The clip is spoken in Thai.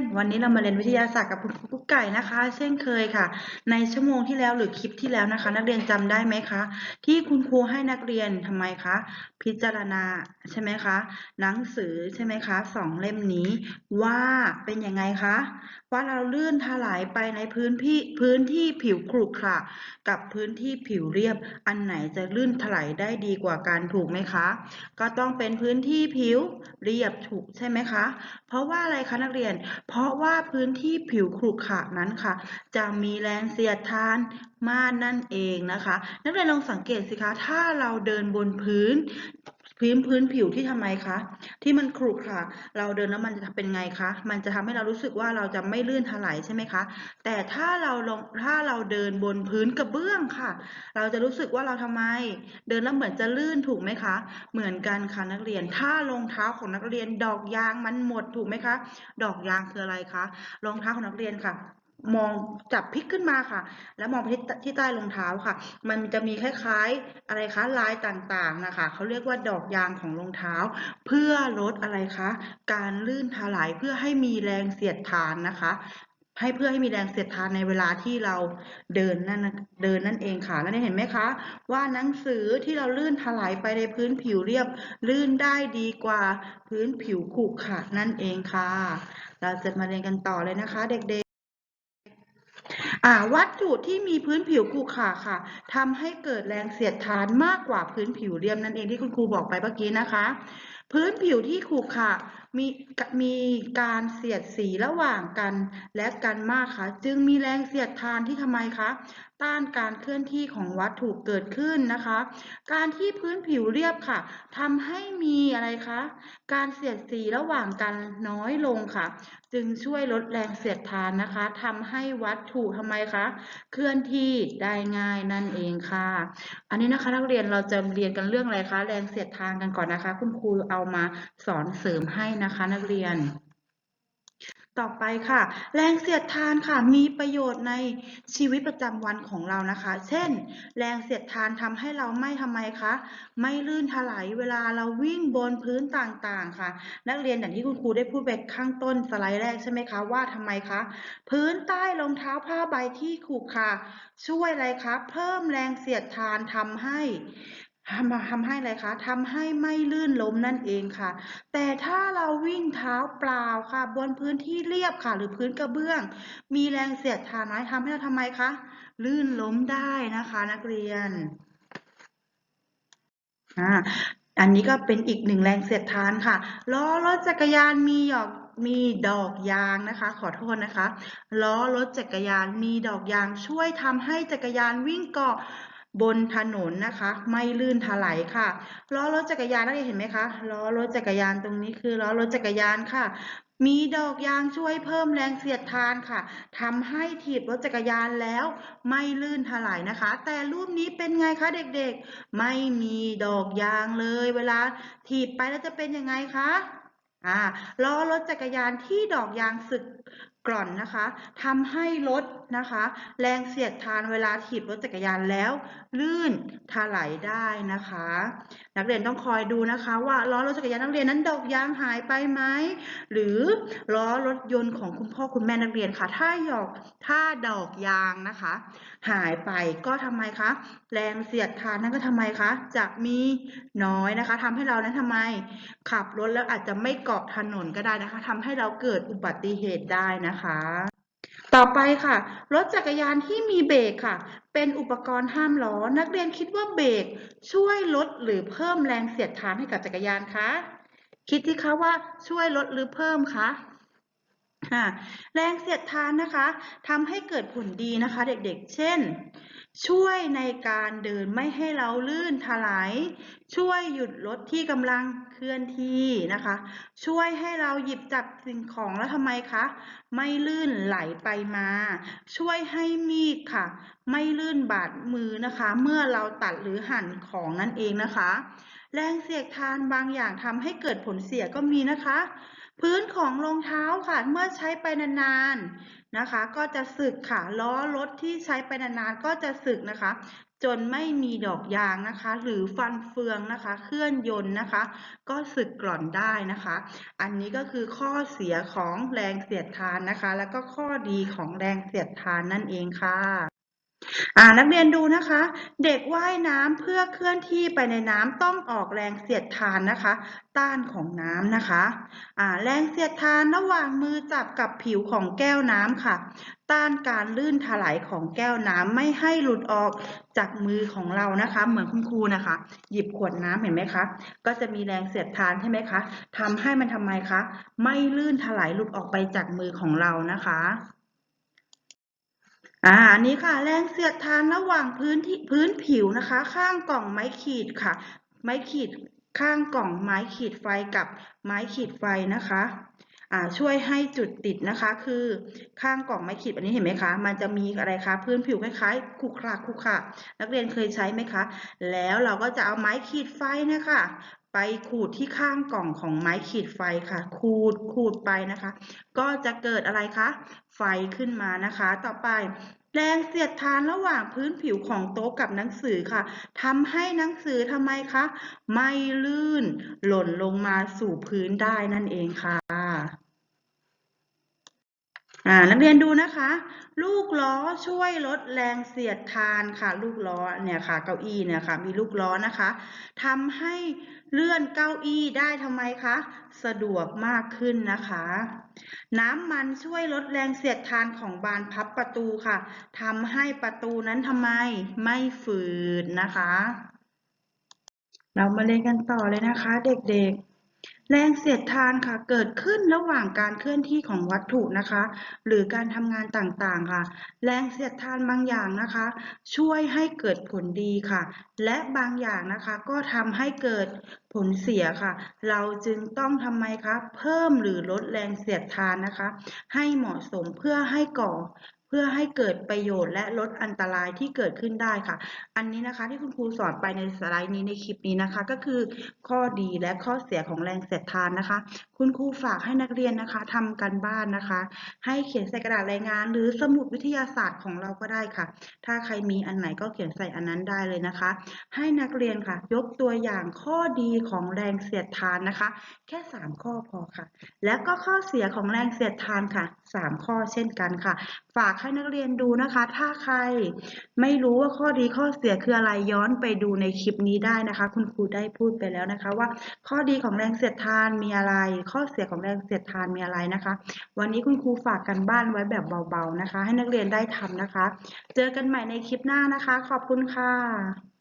นวันนี้เรามาเรียนวิทยาศาสตร์กับคุณครูกุ๊กไก่นะคะ เช่นเคยค่ะ ในชั่วโมงที่แล้วหรือคลิปที่แล้วนะคะ นักเรียนจำได้ไหมคะ ที่คุณครูให้นักเรียนทำไมคะพิจารณาใช่ไหมคะ หนังสือใช่ไหมคะสองเล่มนี้ว่าเป็นยังไงคะ ว่าเราลื่นถลายไปในพื้นที่พื้นที่ผิวขรุขระกับพื้นที่ผิวเรียบ อันไหนจะลื่นถลายได้ดีกว่ากันถูกไหมคะ ก็ต้องเป็นพื้นที่ผิวเรียบถูกใช่ไหมคะ เพราะว่าอะไรคะนักเรียน เพราะว่าพื้นที่ผิวขรุขระนั้นค่ะ จะมีแรงเสียดทาน มากนั่นเองนะคะ นักเรียนลองสังเกตสิคะ ถ้าเราเดินบนพื้นพื้นพื้นผิวที่ทำไมคะ ที่มันขรุขระ เราเดินแล้วมันจะเป็นไงคะ มันจะทำให้เรารู้สึกว่าเราจะไม่ลื่นถลายใช่ไหมคะ แต่ถ้าเราลงถ้าเราเดินบนพื้นกระเบื้องค่ะ เราจะรู้สึกว่าเราทำไม เดินแล้วเหมือนจะลื่นถูกไหมคะ เหมือนกันค่ะนักเรียน ถ้ารองเท้าของนักเรียนดอกยางมันหมดถูกไหมคะ ดอกยางคืออะไรคะ รองเท้าของนักเรียนค่ะ มองจับพลิกขึ้นมาค่ะ แล้วมองไปที่ที่ใต้รองเท้าค่ะ มันจะมีคล้ายๆอะไรคะลายต่างๆนะคะเขาเรียกว่าดอกยางของรองเท้า เพื่อลดอะไรคะการลื่นถลายเพื่อให้มีแรงเสียดทานนะคะให้เพื่อให้มีแรงเสียดทานในเวลาที่เราเดินนั่นเดินนั่นเองค่ะ แล้วเนี่ยเห็นไหมคะ ว่าหนังสือที่เราลื่นถลายไปในพื้นผิวเรียบ ลื่นได้ดีกว่าพื้นผิวขรุขระนั่นเองค่ะ เราจะมาเรียนกันต่อเลยนะคะ เด็กๆ อ่าวัตถุที่มีพื้นผิวขรุขระค่ะทำให้เกิดแรงเสียดทานมากกว่าพื้นผิวเรียมนั่นเองที่คุณครูบอกไปเมื่อกี้นะคะ พื้นผิวที่ขรุขระ มีมีการเสียดสีระหว่างกันและกันมากค่ะ จึงมีแรงเสียดทานที่ทำไมคะต้านการเคลื่อนที่ของวัตถุเกิดขึ้นนะคะ การที่พื้นผิวเรียบค่ะทำให้มีอะไรคะการเสียดสีระหว่างกันน้อยลงค่ะ จึงช่วยลดแรงเสียดทานนะคะทำให้วัตถุทำไมคะเคลื่อนที่ได้ง่ายนั่นเองค่ะ อันนี้นะคะนักเรียนเราจะเรียนกันเรื่องอะไรคะแรงเสียดทานกันก่อนนะคะ คุณครูเอามาสอนเสริมให้นะคะนักเรียน ต่อไปค่ะ แรงเสียดทานค่ะ มีประโยชน์ในชีวิตประจำวันของเรานะคะ เช่น แรงเสียดทานทำให้เราไม่ทำไมคะ ไม่ลื่นถลายเวลาเราวิ่งบนพื้นต่างๆค่ะ นักเรียนอย่างที่คุณครูได้พูดไปข้างต้นสไลด์แรกใช่ไหมคะว่าทำไมคะ พื้นใต้รองเท้าผ้าใบที่ขรุขระช่วยอะไรคะ เพิ่มแรงเสียดทานทำให้ ทำทำให้อะไรคะทำให้ไม่ลื่นล้มนั่นเองค่ะ แต่ถ้าเราวิ่งเท้าเปล่าค่ะ บนพื้นที่เรียบค่ะ หรือพื้นกระเบื้อง มีแรงเสียดทานน้อยทำให้เราทำไมคะลื่นล้มได้นะคะ นักเรียนอ่าอันนี้ก็เป็นอีกหนึ่งแรงเสียดทานค่ะล้อรถจักรยานมีหยอกมีดอกยางนะคะ ขอโทษนะคะล้อรถจักรยานมีดอกยางช่วยทำให้จักรยานวิ่งเกาะ บนถนนนะคะ ไม่ลื่นถลายค่ะล้อรถจักรยานนักเรียนเห็นไหมคะล้อรถจักรยานตรงนี้คือล้อรถจักรยานค่ะ มีดอกยางช่วยเพิ่มแรงเสียดทานค่ะทำให้ถีบรถจักรยานแล้วไม่ลื่นถลายนะคะ แต่รูปนี้เป็นไงคะเด็กๆ ไม่มีดอกยางเลย เวลาถีบไปแล้วจะเป็นยังไงคะอ่าล้อรถจักรยานที่ดอกยางสึก กร่อนนะคะทำให้รถนะคะ แรงเสียดทานเวลาถีบรถจักรยานแล้ว ลื่นถลายได้นะคะ นักเรียนต้องคอยดูนะคะ ว่าล้อรถจักรยานนักเรียนนั้นดอกยางหายไปไหมหรือล้อรถยนต์ของคุณพ่อคุณแม่นักเรียนค่ะ ถ้าหยอกถ้าดอกยางนะคะ หายไปก็ทำไมคะแรงเสียดทานนั่นก็ทำไมคะจะมีน้อยนะคะทำให้เรานั้นทำไม ขับรถแล้วอาจจะไม่เกาะถนนก็ได้นะคะทำให้เราเกิดอุบัติเหตุได้นะคะต่อไปค่ะ รถจักรยานที่มีเบรกค่ะ เป็นอุปกรณ์ห้ามล้อ นักเรียนคิดว่าเบรกช่วยลดหรือเพิ่มแรงเสียดทานให้กับจักรยานคะ คิดที่คะว่าช่วยลดหรือเพิ่มคะ แรงเสียดทานนะคะทำให้เกิดผลดีนะคะเด็กๆ เช่น ช่วยในการเดินไม่ให้เราลื่นถลายช่วยหยุดรถที่กำลังเคลื่อนที่นะคะ ช่วยให้เราหยิบจับสิ่งของแล้วทำไมคะ ไม่ลื่นไหลไปมา ช่วยให้มีดค่ะ ไม่ลื่นบาดมือนะคะ เมื่อเราตัดหรือหั่นของนั่นเองนะคะ แรงเสียดทานบางอย่างทำให้เกิดผลเสียก็มีนะคะ พื้นของรองเท้าค่ะ เมื่อใช้ไปนานๆนะคะ ก็จะสึกค่ะล้อรถที่ใช้ไปนานๆก็จะสึกนะคะ จนไม่มีดอกยางนะคะ หรือฟันเฟืองนะคะ เคลื่อนยนต์นะคะ ก็สึกกร่อนได้นะคะ อันนี้ก็คือข้อเสียของแรงเสียดทานนะคะ แล้วก็ข้อดีของแรงเสียดทานนั่นเองค่ะ อ่านักเรียนดูนะคะ เด็กว่ายน้ำเพื่อเคลื่อนที่ไปในน้ำต้องออกแรงเสียดทานนะคะ ต้านของน้ำนะคะอ่าแรงเสียดทานระหว่างมือจับกับผิวของแก้วน้ำค่ะ ต้านการลื่นถลายของแก้วน้ำไม่ให้หลุดออกจากมือของเรานะคะ เหมือนคุณครูนะคะ หยิบขวดน้ำเห็นไหมคะก็จะมีแรงเสียดทานใช่ไหมคะทำให้มันทำไมคะไม่ลื่นถลายหลุดออกไปจากมือของเรานะคะ อ่านี้ค่ะ แรงเสียดทานระหว่างพื้นที่พื้นผิวนะคะ ข้างกล่องไม้ขีดค่ะ ไม้ขีดข้างกล่องไม้ขีดไฟกับไม้ขีดไฟนะคะอ่าช่วยให้จุดติดนะคะคือข้างกล่องไม้ขีดอันนี้เห็นไหมคะ มันจะมีอะไรคะพื้นผิวคล้ายๆขรุขระขรุขระนักเรียนเคยใช้ไหมคะ แล้วเราก็จะเอาไม้ขีดไฟนะคะ ไปขูดที่ข้างกล่องของไม้ขีดไฟค่ะ ขูดขูดไปนะคะ ก็จะเกิดอะไรคะ ไฟขึ้นมานะคะ ต่อไป แรงเสียดทานระหว่างพื้นผิวของโต๊ะกับหนังสือค่ะทำให้หนังสือทำไมคะ ไม่ลื่นหล่นลงมาสู่พื้นได้นั่นเองค่ะ อ่านักเรียนดูนะคะ ลูกล้อช่วยลดแรงเสียดทานค่ะ ลูกล้อเนี่ยค่ะ เก้าอี้เนี่ยค่ะ มีลูกล้อนะคะทำให้เลื่อนเก้าอี้ได้ทำไมคะสะดวกมากขึ้นนะคะ น้ำมันช่วยลดแรงเสียดทานของบานพับประตูค่ะทำให้ประตูนั้นทำไมไม่ฝืดนะคะ เรามาเรียนกันต่อเลยนะคะ เด็กๆ แรงเสียดทานค่ะเกิดขึ้นระหว่างการเคลื่อนที่ของวัตถุนะคะ หรือการทำงานต่างๆค่ะ แรงเสียดทานบางอย่างนะคะ ช่วยให้เกิดผลดีค่ะ และบางอย่างนะคะก็ทำให้เกิดผลเสียค่ะ เราจึงต้องทำไมคะเพิ่มหรือลดแรงเสียดทานนะคะ ให้เหมาะสมเพื่อให้ก่อ เพื่อให้เกิดประโยชน์และลดอันตรายที่เกิดขึ้นได้ค่ะ อันนี้นะคะที่คุณครูสอนไปในสไลด์นี้ในคลิปนี้นะคะ ก็คือข้อดีและข้อเสียของแรงเสียดทานนะคะ คุณครูฝากให้นักเรียนนะคะทำกันบ้านนะคะ ให้เขียนใส่กระดาษรายงาน หรือสมุดวิทยาศาสตร์ของเราก็ได้ค่ะ ถ้าใครมีอันไหนก็เขียนใส่อันนั้นได้เลยนะคะ ให้นักเรียนค่ะ ยกตัวอย่างข้อดีของแรงเสียดทานนะคะ แค่ 3 ข้อพอค่ะ แล้วก็ข้อเสียของแรงเสียดทานค่ะ 3 ข้อเช่นกันค่ะ ฝากให้นักเรียนดูนะคะ ถ้าใครไม่รู้ว่าข้อดีข้อเสียคืออะไรย้อนไปดูในคลิปนี้ได้นะคะ คุณครูได้พูดไปแล้วนะคะ ว่าข้อดีของแรงเสียดทานมีอะไร ข้อเสียของแรงเสียดทานมีอะไรนะคะ วันนี้คุณครูฝากกันบ้านไว้แบบเบาๆนะคะ ให้นักเรียนได้ทำนะคะ เจอกันใหม่ในคลิปหน้านะคะ ขอบคุณค่ะ